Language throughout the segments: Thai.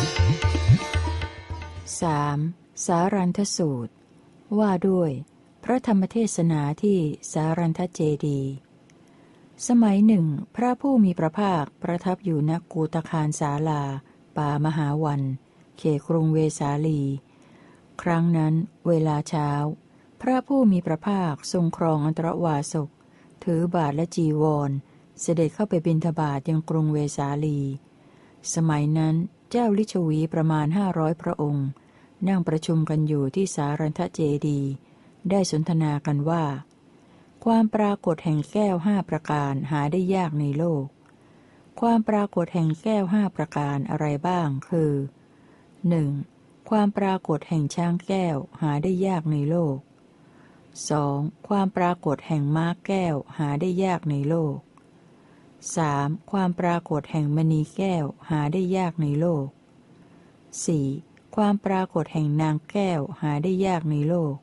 3. สารันทสูตร ว่าด้วย พระธรรมเทศนาที่สารันทเจดี สมัยหนึ่ง พระผู้มีพระภาคประทับอยู่ณกูตคารสาลา ป่ามหาวัน เขครุงเวสาลี ครั้งนั้น เวลาเช้า พระผู้มีพระภาคทรงครองอันตรวาสก ถือบาทและจีวร เสด็จเข้าไปบิณฑบาตยังกรุงเวสาลี สมัยนั้น เจ้าลิชวีประมาณห้าร้อยพระองค์ นั่งประชุมกันอยู่ที่สารันทเจดี ได้สนทนากันว่า ความปรากฏแห่งแก้วห้าประการหาได้ยากในโลก ความปรากฏแห่งแก้วห้าประการอะไรบ้าง คือ 1. ความปรากฏแห่งช้างแก้วหาได้ยากในโลก 2. ความปรากฏแห่งม้าแก้วหาได้ยากในโลก 3. ความปรากฏแห่งมณีแก้วหาได้ยากในโลก 4. ความปรากฏแห่งนางแก้วหาได้ยากในโลก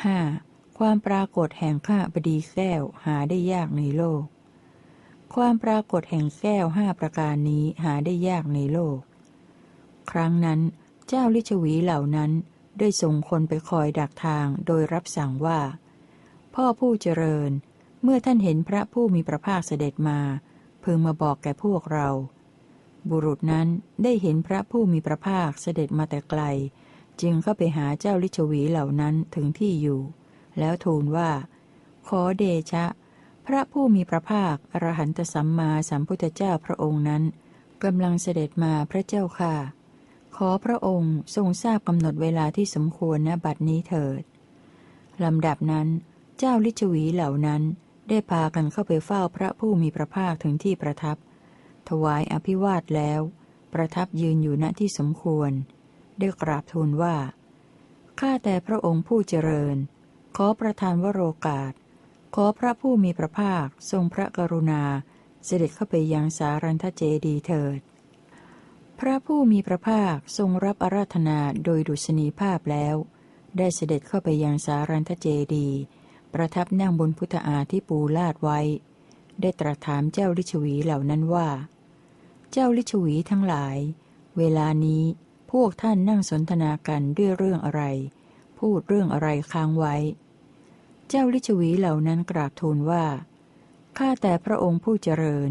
5. ความปรากฏแห่งข้าบดีแก้วหาได้ยากในโลก ความปรากฏแห่งแก้วห้าประการนี้หาได้ยากในโลก ครั้งนั้นเจ้าลิชวีเหล่านั้นได้ส่งคนไปคอยดักทางโดยรับสั่งว่า พ่อผู้เจริญ เมื่อท่านเห็นพระผู้มีพระภาคเสด็จมา พึงมาบอกแก่พวกเรา บุรุษนั้นได้เห็นพระผู้มีพระภาคเสด็จมาแต่ไกล จึงเข้าไปหาเจ้าลิชวีเหล่านั้นถึงที่อยู่ แล้วทูลว่า ขอเดชะ พระผู้มีพระภาคอรหันตสัมมาสัมพุทธเจ้าพระองค์นั้นกำลังเสด็จมาพระเจ้าค่ะ ขอพระองค์ทรงทราบกำหนดเวลาที่สมควรณบัดนี้เถิดลำดับนั้น เจ้าลิชวีเหล่านั้น ได้พากันเข้าไปเฝ้าพระผู้มีพระภาคถึงที่ประทับ ถวายอภิวาทแล้ว ประทับยืนอยู่ณที่สมควร ได้กราบทูลว่า ข้าแต่พระองค์ผู้เจริญ ขอประทานวโรกาส ขอพระผู้มีพระภาคทรงพระกรุณา เสด็จเข้าไปยังสารันทเจดีเถิด พระผู้มีพระภาคทรงรับอาราธนาโดยดุษณีภาพแล้ว ได้เสด็จเข้าไปยังสารันทเจดี ประทับนั่งบนพุทธาที่ปูลาดไว้ ได้ตรัสถามเจ้าลิชวีเหล่านั้นว่า เจ้าลิชวีทั้งหลาย เวลานี้พวกท่านนั่งสนทนากันด้วยเรื่องอะไร พูดเรื่องอะไรค้างไว้ เจ้าลิชวีเหล่านั้นกราบทูลว่า ข้าแต่พระองค์ผู้เจริญ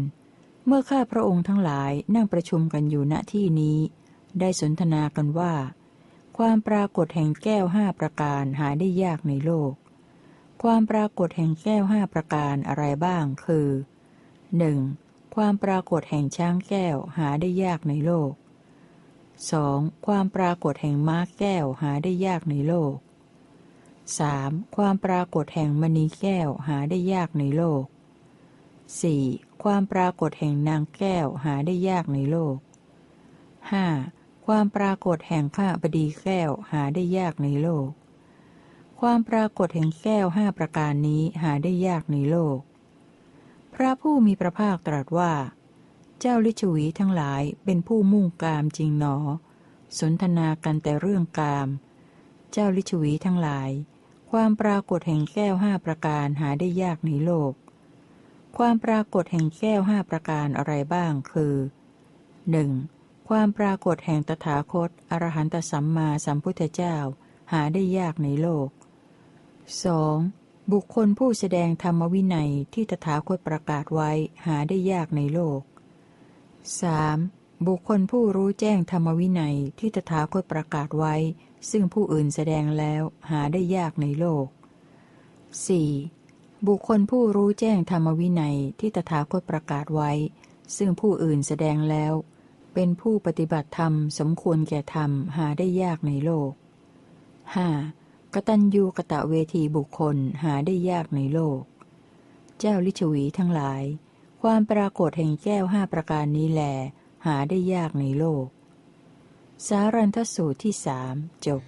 เมื่อข้าพระองค์ทั้งหลายนั่งประชุมกันอยู่ณที่นี้ ได้สนทนากันว่า ความปรากฏแห่งแก้วห้าประการหาได้ยากในโลก ความปรากฏแห่งแก้วห้าประการอะไรบ้าง คือ 1. ความปรากฏแห่งช้างแก้วหาได้ยากในโลก 2. ความปรากฏแห่งม้าแก้วหาได้ยากในโลก 3. ความปรากฏแห่งมณีแก้วหาได้ยากในโลก 4. ความปรากฏแห่งนางแก้วหาได้ยากในโลก 5. ความปรากฏแห่งข้าบดีแก้วหาได้ยากในโลก ความปรากฏแห่งแก้วห้าประการนี้หาได้ยากในโลก พระผู้มีพระภาคตรัสว่า เจ้าลิชวีทั้งหลายเป็นผู้มุ่งกามจริงหนอ สนทนากันแต่เรื่องกาม เจ้าลิชวีทั้งหลาย ความปรากฏแห่งแก้วห้าประการหาได้ยากในโลก ความปรากฏแห่งแก้วห้าประการอะไรบ้างคือ 1. ความปรากฏแห่งตถาคต อรหันตสัมมาสัมพุทธเจ้า หาได้ยากในโลก 2. บุคคลผู้แสดงธรรมวินัยที่ตถาคตประกาศไว้หาได้ยากในโลก 3. บุคคลผู้รู้แจ้งธรรมวินัยที่ตถาคตประกาศไว้ ซึ่งผู้อื่นแสดงแล้วหาได้ยากในโลก 4. บุคคลผู้รู้แจ้งธรรมวินัยที่ตถาคตประกาศไว้ ซึ่งผู้อื่นแสดงแล้ว เป็นผู้ปฏิบัติธรรมสมควรแก่ธรรมหาได้ยากในโลก 5. กตัญญูกะตะเวทีบุคคลหาได้ยากในโลก เจ้าลิชวีทั้งหลาย ความปรากฏแห่งแก้วห้าประการนี้แล หาได้ยากในโลก สารันทสูตรที่สามจบ